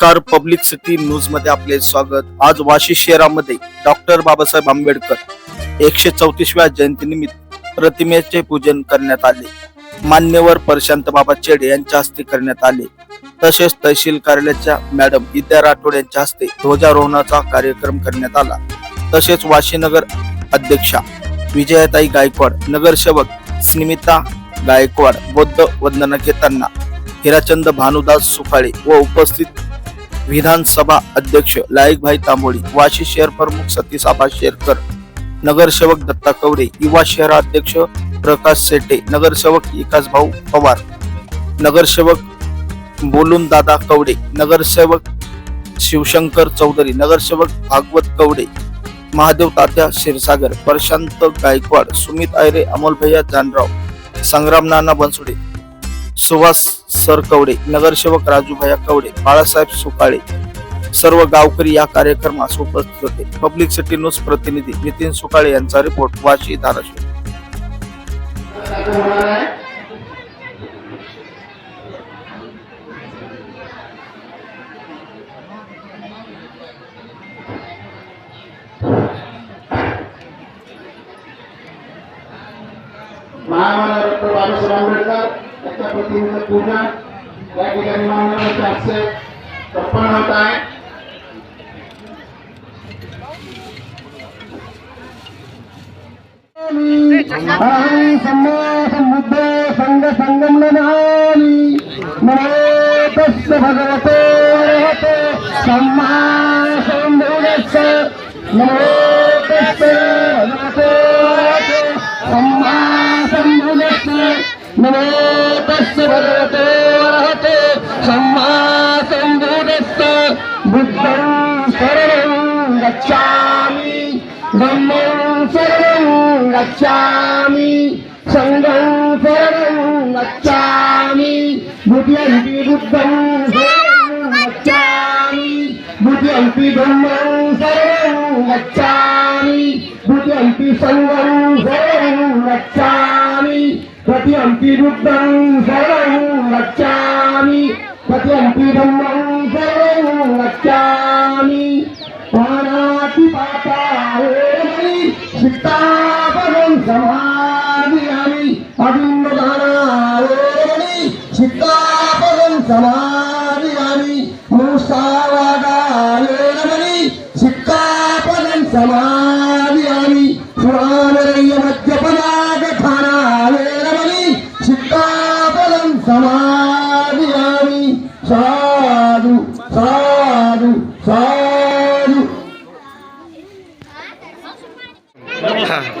नमस्कार. Public city न्यूजमध्ये आपले स्वागत. आज वाशी शहरामध्ये डॉक्टर बाबासाहेब आंबेडकर एकशे चौतीसव्या जयंतीनिमित्त प्रतिमेचे पूजन करण्यात आले. मान्यवर प्रशांत बाबा चेडे यांच्या हस्ते करण्यात आले. तसेच तहसील कार्यालयाच्या मॅडम विद्या राठोड यांच्या हस्ते ध्वजारोहणाचा कार्यक्रम करण्यात आला. तसेच वाशीनगर अध्यक्षा विजयाताई गायकवाड नगरसेवक स्निमिता गायकवाड बौद्ध वंदना घेताना हिराचंद भानुदास सुफाळे व उपस्थित विधानसभा अध्यक्ष लायकभाई तांबोळी वाशी शहर प्रमुख सतीश आबा शेरकर नगरसेवक दत्ता कवडे युवा शहराध्यक्ष प्रकाश सेटे नगरसेवक विकास भाऊ पवार नगरसेवक बोलून दादा कवडे नगरसेवक शिवशंकर चौधरी नगरसेवक भागवत कवडे महादेव तात्या क्षीरसागर प्रशांत गायकवाड सुमित आयरे अमोल भैया जानराव संग्राम नाना बनसुडे सुहास सर कवडे नगरसेवक राजूभाया कवडे बाळासाहेब सुकाळे सर्व गावकरी या कार्यक्रमास उपस्थित होते. पब्लिक सिटी न्यूज प्रतिनिधी नितीन सुकाळे यांचा रिपोर्ट वाशी धाराशिव. महामानव डॉक्टर बाबासाहेब आंबेडकर या ठिकाणी मानवाच्या हस्ते संपन्न होत आहे. संघ संगम नमामि नमो तस्य सम्मा सम्बुद्धस्य नमो तस्य नमो तस्य भगवते अर्हते सम्मा सम्बुद्धस्य बुद्धं शरणं गच्छामि। धम्मं शरणं गच्छामि। सङ्गं शरणं गच्छामि। बुद्ध्यन्ति बुद्धं शरणं गच्छामि। बुद्ध्यन्ति धम्मं शरणं गच्छामि। बुद्ध्यन्ति सङ्गं शरणं गच्छामि। प्रत्यन्ति बुद्धं शरणं गच्छामि प्रत्यन्ति धम्मं शरणं गच्छामि प्राणातिपाता वेदि सिक्तापदं समाधियामि अभिन्नदाना वेदि सिक्तापदं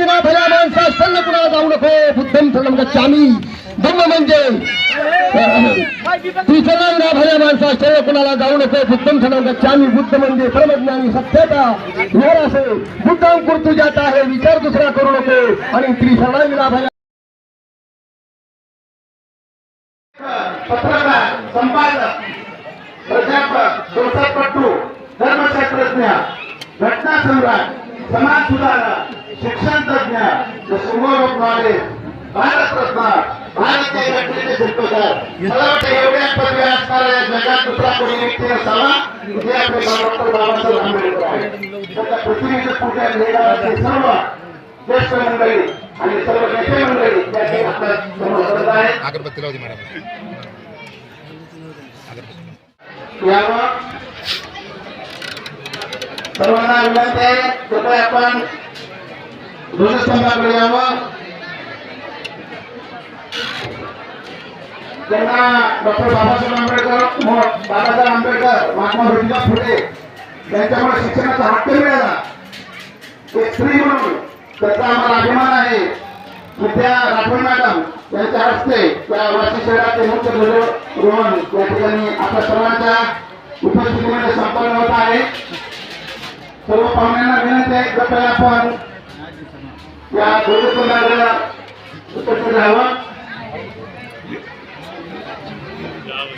विना भल्या माणसा सल्ल कुणाला जाऊ नको सल्लम गच्छामी धम्म म्हणजे त्रिशणा विना भल्या माणसा कुणाला जाऊ नको बुद्धम सल्लम गच्छामी बुद्ध म्हणजे परमज्ञानी सत्यता ज्ञान असे बुद्धम कुर्तू जाता आहे विचार दुसरा करू नको. आणि त्रिशणा विना भल्या पत्रकार संपादक प्राध्यापक संसदपटू धर्मशास्त्रज्ञ घटना सम्राट समाज सुधारक शिक्षण तज्ञ सुमोर ऑफ नॉलेज भारतरत्न भारतीय घटनेचे शिल्पकार. मला वाटतं एवढ्या पदवी असणाऱ्या या जगात दुसरा कोणी व्यक्ती असावा जे आपले डॉक्टर बाबासाहेब आंबेडकर आहेत. त्याच्या पृथ्वीचं पूजन लेडाचे सर्व ज्येष्ठ मंडळी आणि सर्व नेते मंडळी त्या ठिकाणी आपल्यासमोर करत आहेत. अगरबत्ती लावली मॅडम. यावं सर्वांना विनंती आहे कृपया आपण ध्वजस्तंभाकडे यावं. त्यांना डॉक्टर बाबासाहेब आंबेडकर बाबासाहेब आंबेडकर महात्मा ज्योतिबा फुले. यांच्यामुळे शिक्षणाचा हक्क मिळाला. एक स्त्री म्हणून. त्याचा आम्हाला अभिमान आहे. विद्या त्या राठोड मॅडम यांच्या हस्ते त्या वाशी शहराचे मुख्य ध्वजारोहण या ठिकाणी आपल्या सर्वांच्या उपस्थितीमध्ये संपन्न होत आहे. सर्व पाहुण्यांना विनंती आहे कृपया आपण या ध्वजस्तंभाला उपस्थित राहावं.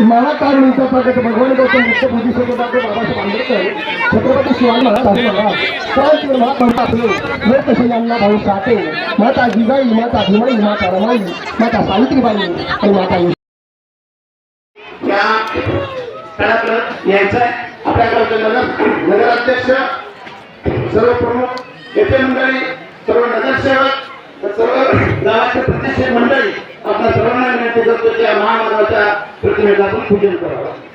मला काय मिळतं प्रगत भगवान गौतम मुख्य पूजी सोबत बाबासाहेब आंबेडकर छत्रपती शिवाजी महाराज महाराज आपले लोक यांना भाऊ साठे माता जिजाई माता भीमाई माता रमाई माता सावित्रीबाई आणि माता या यायचं आहे आपल्याकडे नगर नगराध्यक्ष सर्व प्रमुख येथे मंडळी सर्व नगरसेवक सर्व गावाचे प्रतिष्ठित मंडळी आपल्या सर्वांना विनंती करतो की या महामानवाच्या प्रतिमेचं आपण पूजन करावं